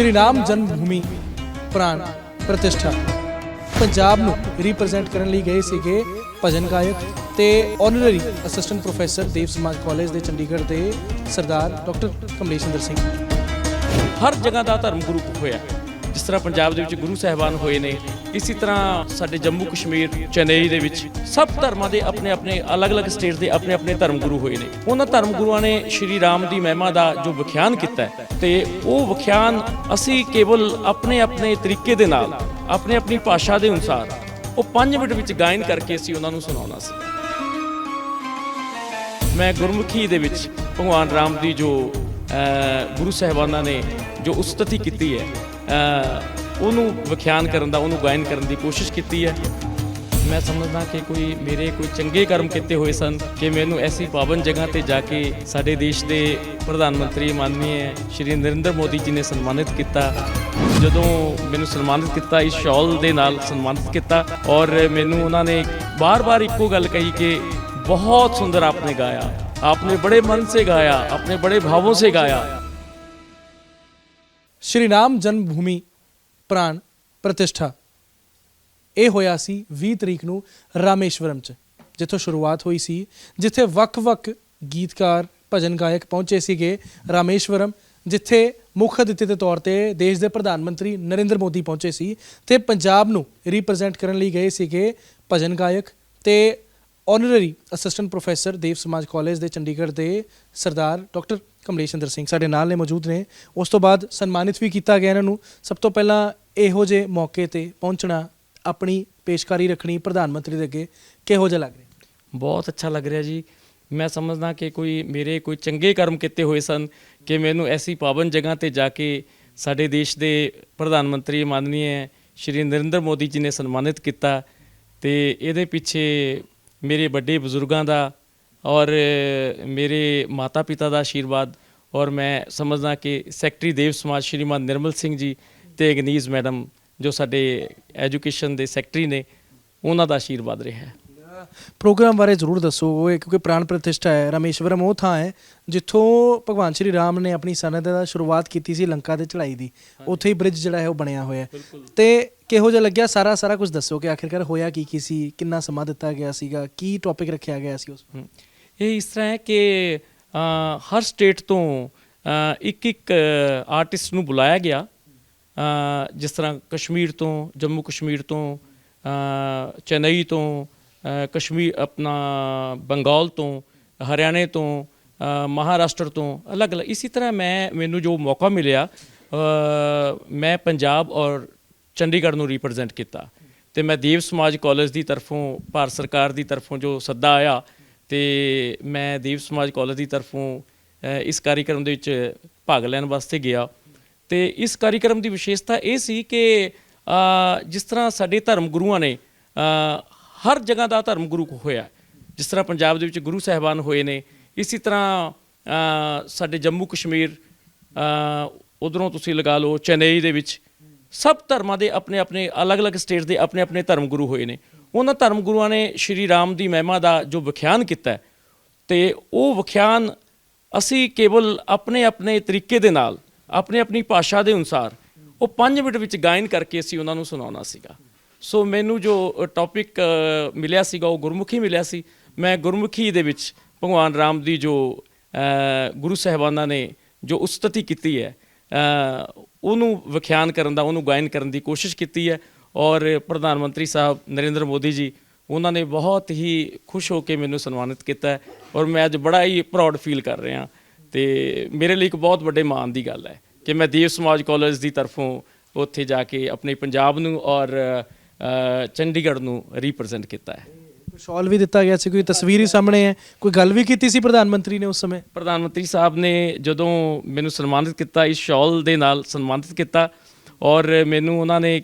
ਸ਼੍ਰੀ ਰਾਮ ਜਨਮ ਭੂਮੀ ਪ੍ਰਾਨ ਪ੍ਰਤਿਸ਼ਠਾ। ਪੰਜਾਬ ਨੂੰ ਰਿਪਰੈਜ਼ੈਂਟ ਕਰਨ ਲਈ ਗਏ ਸੀਗੇ ਭਜਨ ਗਾਇਕ ਤੇ ਆਨਰਰੀ ਅਸਿਸਟੈਂਟ ਪ੍ਰੋਫੈਸਰ ਦੇਵ ਸਮਾਜ ਕਾਲਜ ਦੇ ਚੰਡੀਗੜ੍ਹ ਦੇ ਸਰਦਾਰ ਡਾਕਟਰ ਕਮਲੇਸ਼ਿੰਦਰ ਸਿੰਘ। ਹਰ ਜਗ੍ਹਾ ਦਾ ਧਰਮ ਗੁਰੂ ਹੋਇਆ। ਜਿਸ ਤਰ੍ਹਾਂ ਪੰਜਾਬ ਦੇ ਵਿੱਚ ਗੁਰੂ ਸਾਹਿਬਾਨ ਹੋਏ ਨੇ ਇਸੇ ਤਰ੍ਹਾਂ ਸਾਡੇ ਜੰਮੂ ਕਸ਼ਮੀਰ, ਚੇਨਈ ਦੇ ਵਿੱਚ ਸਭ ਧਰਮਾਂ ਦੇ ਆਪਣੇ ਆਪਣੇ ਅਲੱਗ-ਅਲੱਗ ਸਟੇਟ ਦੇ ਆਪਣੇ ਆਪਣੇ ਧਰਮ ਗੁਰੂ ਹੋਏ ਨੇ। ਉਹਨਾਂ ਧਰਮ ਗੁਰੂਆਂ ਨੇ ਸ਼੍ਰੀ ਰਾਮ ਦੀ ਮਹਿਮਾ ਦਾ ਜੋ ਵਿਖਿਆਨ ਕੀਤਾ ਹੈ ਤੇ ਉਹ ਵਿਖਿਆਨ ਅਸੀਂ ਕੇਵਲ ਆਪਣੇ ਆਪਣੇ ਤਰੀਕੇ ਦੇ ਨਾਲ, ਆਪਣੇ ਆਪਣੀ ਭਾਸ਼ਾ ਦੇ ਅਨੁਸਾਰ ਉਹ 5 ਮਿੰਟ ਵਿੱਚ ਗਾਇਨ ਕਰਕੇ ਅਸੀਂ ਉਹਨਾਂ ਨੂੰ ਸੁਣਾਉਣਾ ਸੀ। ਮੈਂ ਗੁਰਮੁਖੀ ਦੇ ਵਿੱਚ ਭਗਵਾਨ ਰਾਮ ਦੀ ਜੋ ਗੁਰੂ ਸਾਹਿਬਾਨਾਂ ਨੇ ਜੋ ਉਸਤਤੀ ਕੀਤੀ ਹੈ ਉਹਨੂੰ ਵਿਖਿਆਨ ਕਰਨ ਦਾ, ਉਹਨੂੰ ਗਾਇਨ ਕਰਨ ਦੀ ਕੋਸ਼ਿਸ਼ ਕੀਤੀ ਹੈ। ਮੈਂ ਸਮਝਦਾ ਕਿ ਕੋਈ ਮੇਰੇ ਕੋਈ ਚੰਗੇ ਕਰਮ ਕੀਤੇ ਹੋਏ ਸਨ ਕਿ ਮੈਨੂੰ ਐਸੀ ਪਾਵਨ ਜਗ੍ਹਾ ਤੇ ਜਾ ਕੇ ਸਾਡੇ ਦੇਸ਼ ਦੇ ਪ੍ਰਧਾਨ ਮੰਤਰੀ ਮਾਨਨੀਏ ਸ਼੍ਰੀ ਨਰਿੰਦਰ ਮੋਦੀ ਜੀ ਨੇ ਸਨਮਾਨਿਤ ਕੀਤਾ। ਜਦੋਂ ਮੈਨੂੰ ਸਨਮਾਨਿਤ ਕੀਤਾ, ਇਸ ਸ਼ਾਲ ਦੇ ਨਾਲ ਸਨਮਾਨਿਤ ਕੀਤਾ ਔਰ ਮੈਨੂੰ ਉਹਨਾਂ ਨੇ ਬਾਰ-ਬਾਰ ਇੱਕੋ ਗੱਲ ਕਹੀ ਕਿ ਬਹੁਤ ਸੁੰਦਰ ਆਪਨੇ ਗਾਇਆ, ਆਪਨੇ ਬੜੇ ਮਨ ਸੇ ਗਾਇਆ गाया ਬੜੇ ਭਾਵੋਂ ਸੇ ਗਾਇਆ। ਸ਼੍ਰੀ श्री ਜਨਮ ਭੂਮੀ ਪ੍ਰਾਣ ਪ੍ਰਤਿਸ਼ਠਾ। ਇਹ ਹੋਇਆ ਸੀ 20 ਤਰੀਕ ਨੂੰ ਰਾਮੇਸ਼ਵਰਮ ਚ, ਜਿੱਥੋਂ ਸ਼ੁਰੂਆਤ ਹੋਈ ਸੀ, ਜਿੱਥੇ ਵੱਖ-ਵੱਖ ਗੀਤਕਾਰ, ਭਜਨ ਗਾਇਕ ਪਹੁੰਚੇ ਸੀਗੇ ਰਾਮੇਸ਼ਵਰਮ, ਜਿੱਥੇ ਮੁੱਖ ਅਤਿਥੀ ਦੇ ਤੌਰ ਤੇ ਦੇਸ਼ ਦੇ ਪ੍ਰਧਾਨ ਮੰਤਰੀ ਨਰਿੰਦਰ ਮੋਦੀ ਪਹੁੰਚੇ ਸੀ ਤੇ ਪੰਜਾਬ ਨੂੰ ਰਿਪਰੈਜ਼ੈਂਟ ਕਰਨ ਲਈ ਗਏ ਸੀਗੇ ਭਜਨ ਗਾਇਕ ਤੇ ਆਨਰਰੀ ਅਸਿਸਟੈਂਟ ਪ੍ਰੋਫੈਸਰ ਦੇਵ ਸਮਾਜ ਕਾਲਜ ਦੇ ਚੰਡੀਗੜ੍ਹ ਦੇ ਸਰਦਾਰ ਡਾਕਟਰ ਕਮਲੇਸ਼ਿੰਦਰ ਸਿੰਘ ਸਾਡੇ ਨਾਲ ਨੇ ਮੌਜੂਦ ਨੇ। ਉਸ ਤੋਂ ਬਾਅਦ ਸਨਮਾਨਿਤ ਵੀ ਕੀਤਾ ਗਿਆ ਇਹਨਾਂ ਨੂੰ। ਸਭ ਤੋਂ ਪਹਿਲਾਂ ਇਹੋ ਜਿਹੇ ਮੌਕੇ ਤੇ ਪਹੁੰਚਣਾ ਆਪਣੀ ਪੇਸ਼ਕਾਰੀ ਰੱਖਣੀ ਪ੍ਰਧਾਨ ਮੰਤਰੀ ਦੇ ਅੱਗੇ ਕਿਹੋ ਜਿਹਾ ਲੱਗ ਰਿਹਾ? ਬਹੁਤ ਅੱਛਾ ਲੱਗ ਰਿਹਾ ਜੀ। ਮੈਂ ਸਮਝਦਾ ਕਿ ਕੋਈ ਮੇਰੇ ਕੋਈ ਚੰਗੇ ਕਰਮ ਕੀਤੇ ਹੋਏ ਸਨ ਕਿ ਮੈਨੂੰ ਐਸੀ ਪਾਵਨ ਜਗ੍ਹਾ ਤੇ ਜਾ ਕੇ ਸਾਡੇ ਦੇਸ਼ ਦੇ ਪ੍ਰਧਾਨ ਮੰਤਰੀ ਮਾਨਨੀय ਸ਼੍ਰੀ ਨਰਿੰਦਰ ਮੋਦੀ ਜੀ ਨੇ ਸਨਮਾਨਿਤ ਕੀਤਾ ਤੇ ਇਹਦੇ ਪਿੱਛੇ ਮੇਰੇ ਵੱਡੇ ਬਜ਼ੁਰਗਾਂ ਦਾ ਔਰ ਮੇਰੇ ਮਾਤਾ ਪਿਤਾ ਦਾ ਆਸ਼ੀਰਵਾਦ ਔਰ ਮੈਂ ਸਮਝਦਾ ਕਿ ਸੈਕਟਰੀ ਦੇਵ ਸਮਾਜ ਸ਼੍ਰੀਮਾਨ ਨਿਰਮਲ ਸਿੰਘ ਜੀ ਤੇ ਗਨੀਜ਼ ਮੈਡਮ ਜੋ ਸਾਡੇ ਐਜੂਕੇਸ਼ਨ ਦੇ ਸੈਕਟਰੀ ਨੇ ਉਹਨਾਂ ਦਾ ਆਸ਼ੀਰਵਾਦ ਰਿਹਾ ਹੈ। ਪ੍ਰੋਗਰਾਮ ਬਾਰੇ ਜ਼ਰੂਰ ਦੱਸੋ ਉਹ ਕਿਉਂਕਿ ਪ੍ਰਾਣ ਪ੍ਰਤਿਸ਼ਠਾ ਹੈ ਰਾਮੇਸ਼ਵਰਮ ਉਹ ਥਾਂ ਹੈ ਜਿੱਥੋਂ ਭਗਵਾਨ ਸ਼੍ਰੀ ਰਾਮ ਨੇ ਆਪਣੀ ਸਨਅਤ ਦਾ ਸ਼ੁਰੂਆਤ ਕੀਤੀ ਸੀ ਲੰਕਾ ਦੇ ਚੜਾਈ ਦੀ। ਉੱਥੇ ਹੀ ਬ੍ਰਿਜ ਜਿਹੜਾ ਹੈ ਉਹ ਬਣਿਆ ਹੋਇਆ ਹੈ। ਤੇ ਕਿਹੋ ਜਿਹਾ ਲੱਗਿਆ? ਸਾਰਾ ਸਾਰਾ ਕੁਝ ਦੱਸੋ ਕਿ ਆਖਿਰਕਾਰ ਹੋਇਆ ਕੀ ਕੀ ਸੀ? ਕਿੰਨਾ ਸਮਾਂ ਦਿੱਤਾ ਗਿਆ ਸੀਗਾ? ਕੀ ਟੌਪਿਕ ਰੱਖਿਆ ਗਿਆ ਸੀ ਉਸ ਇਹ ਇਸ ਤਰ੍ਹਾਂ ਹੈ ਕਿ ਹਰ ਸਟੇਟ ਤੋਂ ਇੱਕ ਇੱਕ ਆਰਟਿਸਟ ਨੂੰ ਬੁਲਾਇਆ ਗਿਆ। ਜਿਸ ਤਰ੍ਹਾਂ ਕਸ਼ਮੀਰ ਤੋਂ ਜੰਮੂ ਕਸ਼ਮੀਰ ਤੋਂ ਅ, ਚੇਨਈ ਤੋਂ ਅ, ਕਸ਼ਮੀਰ ਆਪਣਾ ਬੰਗਾਲ ਤੋਂ ਹਰਿਆਣੇ ਤੋਂ ਮਹਾਰਾਸ਼ਟਰ ਤੋਂ ਅਲੱਗ-ਅਲੱਗ। ਇਸੇ ਤਰ੍ਹਾਂ ਮੈਂ ਮੈਨੂੰ ਜੋ ਮੌਕਾ ਮਿਲਿਆ ਮੈਂ ਪੰਜਾਬ ਔਰ ਚੰਡੀਗੜ੍ਹ ਨੂੰ ਰਿਪਰੈਜ਼ੈਂਟ ਕੀਤਾ। ਤੇ ਮੈਂ ਦੇਵ ਸਮਾਜ ਕਾਲਜ ਦੀ ਤਰਫੋਂ ਭਾਰਤ ਸਰਕਾਰ ਦੀ ਤਰਫੋਂ ਜੋ ਸੱਦਾ ਆਇਆ ਤੇ ਮੈਂ ਦੇਵ ਸਮਾਜ ਕਾਲਜ ਦੀ ਤਰਫੋਂ ਇਸ ਕਾਰਜਕ੍ਰਮ ਦੇ ਵਿੱਚ ਭਾਗ ਲੈਣ ਵਾਸਤੇ ਗਿਆ। ਤੇ ਇਸ ਕਾਰਜਕ੍ਰਮ ਦੀ ਵਿਸ਼ੇਸ਼ਤਾ ਇਹ ਸੀ ਕਿ ਜਿਸ ਤਰ੍ਹਾਂ ਸਾਡੇ ਧਰਮ ਗੁਰੂਆਂ ਨੇ ਹਰ ਜਗ੍ਹਾ ਦਾ ਧਰਮ ਗੁਰੂ ਹੋਇਆ। ਜਿਸ ਤਰ੍ਹਾਂ ਪੰਜਾਬ ਦੇ ਵਿੱਚ ਗੁਰੂ ਸਾਹਿਬਾਨ ਹੋਏ ਨੇ, ਇਸੇ ਤਰ੍ਹਾਂ ਸਾਡੇ ਜੰਮੂ ਕਸ਼ਮੀਰ ਉਧਰੋਂ ਤੁਸੀਂ ਲਗਾ ਲਓ ਚੇਨਈ ਦੇ ਵਿੱਚ, ਸਭ ਧਰਮਾਂ ਦੇ ਆਪਣੇ ਆਪਣੇ ਅਲੱਗ-ਅਲੱਗ ਸਟੇਟ ਦੇ ਆਪਣੇ ਆਪਣੇ ਧਰਮ ਗੁਰੂ ਹੋਏ ਨੇ। ਉਹਨਾਂ ਧਰਮ ਗੁਰੂਆਂ ਨੇ ਸ਼੍ਰੀ ਰਾਮ ਦੀ ਮਹਿਮਾ ਦਾ ਜੋ ਵਿਖਿਆਨ ਕੀਤਾ ਹੈ, ਤੇ ਉਹ ਵਿਖਿਆਨ ਅਸੀਂ ਕੇਵਲ ਆਪਣੇ ਆਪਣੇ ਤਰੀਕੇ ਦੇ ਨਾਲ ਆਪਣੇ ਆਪਣੀ ਭਾਸ਼ਾ ਦੇ ਅਨੁਸਾਰ ਉਹ 5 ਮਿੰਟ ਵਿੱਚ ਗਾਇਨ ਕਰਕੇ ਅਸੀਂ ਉਹਨਾਂ ਨੂੰ ਸੁਣਾਉਣਾ ਸੀਗਾ। ਸੋ ਮੈਨੂੰ ਜੋ ਟੌਪਿਕ ਮਿਲਿਆ ਸੀਗਾ, ਉਹ ਗੁਰਮੁਖੀ ਮਿਲਿਆ ਸੀ। ਮੈਂ ਗੁਰਮੁਖੀ ਦੇ ਵਿੱਚ ਭਗਵਾਨ ਰਾਮ ਦੀ ਜੋ ਗੁਰੂ ਸਾਹਿਬਾਨਾਂ ਨੇ ਜੋ ਉਸਤਤੀ ਕੀਤੀ ਹੈ ਉਹਨੂੰ ਵਿਖਿਆਨ ਕਰਨ ਦਾ, ਉਹਨੂੰ ਗਾਇਨ ਕਰਨ ਦੀ ਕੋਸ਼ਿਸ਼ ਕੀਤੀ ਹੈ ਔਰ ਪ੍ਰਧਾਨ ਮੰਤਰੀ ਸਾਹਿਬ ਨਰਿੰਦਰ ਮੋਦੀ ਜੀ, ਉਹਨਾਂ ਨੇ ਬਹੁਤ ਹੀ ਖੁਸ਼ ਹੋ ਕੇ ਮੈਨੂੰ ਸਨਮਾਨਿਤ ਕੀਤਾ ਔਰ ਮੈਂ ਅੱਜ ਬੜਾ ਹੀ ਪ੍ਰਾਊਡ ਫੀਲ ਕਰ ਰਿਹਾ ਤੇ ਮੇਰੇ ਲਈ ਇੱਕ ਬਹੁਤ ਵੱਡੇ ਮਾਣ ਦੀ ਗੱਲ ਹੈ। ਕਿ ਮੈਂ ਦੇਵ ਸਮਾਜ ਕਾਲਜ ਦੀ ਤਰਫੋਂ ਉੱਥੇ ਜਾ ਕੇ ਆਪਣੇ ਪੰਜਾਬ ਨੂੰ ਔਰ ਚੰਡੀਗੜ੍ਹ ਨੂੰ ਰਿਪਰੈਜ਼ੈਂਟ ਕੀਤਾ ਹੈ। ਸ਼ਾਲ ਵੀ ਦਿੱਤਾ ਗਿਆ ਸੀ ਕੋਈ ਤਸਵੀਰ ਹੀ ਸਾਹਮਣੇ ਹੈ। ਕੋਈ ਗੱਲ ਵੀ ਕੀਤੀ ਸੀ ਪ੍ਰਧਾਨ ਮੰਤਰੀ ਨੇ ਉਸ ਸਮੇਂ? ਪ੍ਰਧਾਨ ਮੰਤਰੀ ਸਾਹਿਬ ਨੇ ਜਦੋਂ ਮੈਨੂੰ ਸਨਮਾਨਿਤ ਕੀਤਾ ਇਸ ਸ਼ਾਲ ਦੇ ਨਾਲ ਸਨਮਾਨਿਤ ਕੀਤਾ ਔਰ ਮੈਨੂੰ ਉਹਨਾਂ ਨੇ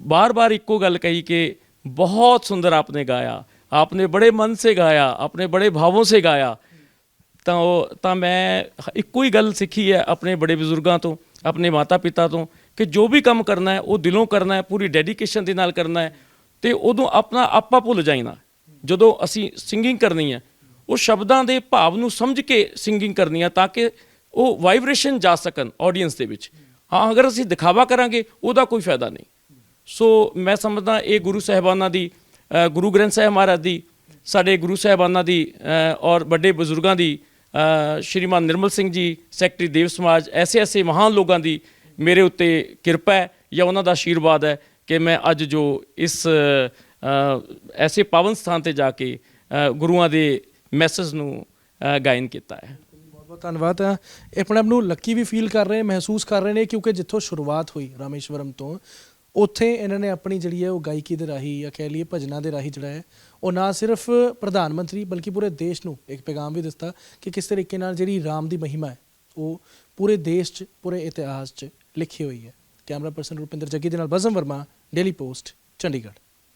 ਬਾਰ-ਬਾਰ ਇੱਕੋ ਗੱਲ ਕਹੀ ਕਿ ਬਹੁਤ ਸੁੰਦਰ ਆਪਨੇ ਗਾਇਆ ਆਪਨੇ ਬੜੇ ਮਨ ਸੇ ਗਾਇਆ ਆਪਨੇ ਬੜੇ ਭਾਵੋਂ ਸੇ ਗਾਇਆ। ਤਾਂ ਉਹ, ਤਾਂ ਮੈਂ ਇੱਕੋ ਹੀ ਗੱਲ ਸਿੱਖੀ ਹੈ ਆਪਣੇ ਬੜੇ ਬਜ਼ੁਰਗਾਂ ਤੋਂ, ਆਪਣੇ ਮਾਤਾ ਪਿਤਾ ਤੋਂ, ਕਿ ਜੋ ਵੀ ਕੰਮ ਕਰਨਾ ਹੈ, ਉਹ ਦਿਲੋਂ ਕਰਨਾ ਹੈ, ਪੂਰੀ ਡੈਡੀਕੇਸ਼ਨ ਦੇ ਨਾਲ ਕਰਨਾ ਹੈ, ਤੇ ਉਦੋਂ ਆਪਣਾ ਆਪਾ ਭੁੱਲ ਜਾਈਦਾ। ਜਦੋਂ ਅਸੀਂ ਸਿੰਗਿੰਗ ਕਰਨੀ ਹੈ, ਉਹ ਸ਼ਬਦਾਂ ਦੇ ਭਾਵ ਨੂੰ ਸਮਝ ਕੇ ਸਿੰਗਿੰਗ ਕਰਨੀ ਹੈ, ਤਾਂ ਕਿ ਉਹ ਵਾਈਬ੍ਰੇਸ਼ਨ ਜਾ ਸਕਣ ਆਡੀਅנס ਦੇ ਵਿੱਚ। ਹਾਂ, ਅਗਰ ਅਸੀਂ ਦਿਖਾਵਾ ਕਰਾਂਗੇ, ਉਹਦਾ ਕੋਈ ਫਾਇਦਾ ਨਹੀਂ। ਸੋ ਮੈਂ ਸਮਝਦਾ ਇਹ ਗੁਰੂ ਸਾਹਿਬਾਨਾਂ ਦੀ ਗੁਰੂ ਗ੍ਰੰਥ ਸਾਹਿਬ ਮਹਾਰਾਜ ਦੀ, ਸਾਡੇ ਗੁਰੂ ਸਾਹਿਬਾਨਾਂ ਦੀ ਔਰ ਵੱਡੇ ਬਜ਼ੁਰਗਾਂ ਦੀ ਸ਼੍ਰੀਮਾਨ ਨਿਰਮਲ ਸਿੰਘ ਜੀ, ਸੈਕਟਰੀ ਦੇਵ ਸਮਾਜ, ਐਸੇ ਐਸੇ ਮਹਾਨ ਲੋਕਾਂ ਦੀ ਮੇਰੇ ਉੱਤੇ ਕਿਰਪਾ ਹੈ ਜਾਂ ਉਹਨਾਂ ਦਾ ਆਸ਼ੀਰਵਾਦ ਹੈ ਕਿ ਮੈਂ ਅੱਜ ਜੋ ਇਸ ਐਸੇ ਪਾਵਨ ਸਥਾਨ ਤੇ ਜਾ ਕੇ ਗੁਰੂਆਂ ਦੇ ਮੈਸੇਜ ਨੂੰ ਗਾਇਨ ਕੀਤਾ ਹੈ। ਬਹੁਤ ਬਹੁਤ ਧੰਨਵਾਦ। ਆ ਆਪਣੇ ਆਪ ਨੂੰ ਲੱਕੀ ਵੀ ਫੀਲ ਕਰ ਰਹੇ, ਮਹਿਸੂਸ ਕਰ ਰਹੇ ਨੇ ਕਿਉਂਕਿ ਜਿੱਥੋਂ ਸ਼ੁਰੂਆਤ ਹੋਈ ਰਾਮੇਸ਼ਵਰਮ ਤੋਂ ਉੱਥੇ ਇਹਨਾਂ ਨੇ ਆਪਣੀ ਜਿਹੜੀ ਹੈ ਉਹ ਗਾਇਕੀ ਦੇ ਰਾਹੀਂ ਜਾਂ ਕਹਿ ਲਈਏ ਭਜਨਾਂ ਦੇ ਰਾਹੀਂ ਜਿਹੜਾ ਹੈ, ਉਹ ਨਾ ਸਿਰਫ ਪ੍ਰਧਾਨ ਮੰਤਰੀ ਬਲਕਿ ਪੂਰੇ ਦੇਸ਼ ਨੂੰ ਇੱਕ ਪੈਗਾਮ ਵੀ ਦਿੱਤਾ ਕਿ ਕਿਸ ਤਰੀਕੇ ਨਾਲ ਜਿਹੜੀ ਰਾਮ ਦੀ ਮਹਿਮਾ ਹੈ, ਉਹ ਪੂਰੇ ਦੇਸ਼ 'ਚ, ਪੂਰੇ ਇਤਿਹਾਸ 'ਚ ਲਿਖੀ ਹੋਈ ਹੈ। ਕੈਮਰਾ ਪਰਸਨ ਰੁਪਿੰਦਰ ਜੱਗੀ ਦੇ ਨਾਲ ਬਜ਼ਮ ਵਰਮਾ, ਡੇਲੀ ਪੋਸਟ, ਚੰਡੀਗੜ੍ਹ।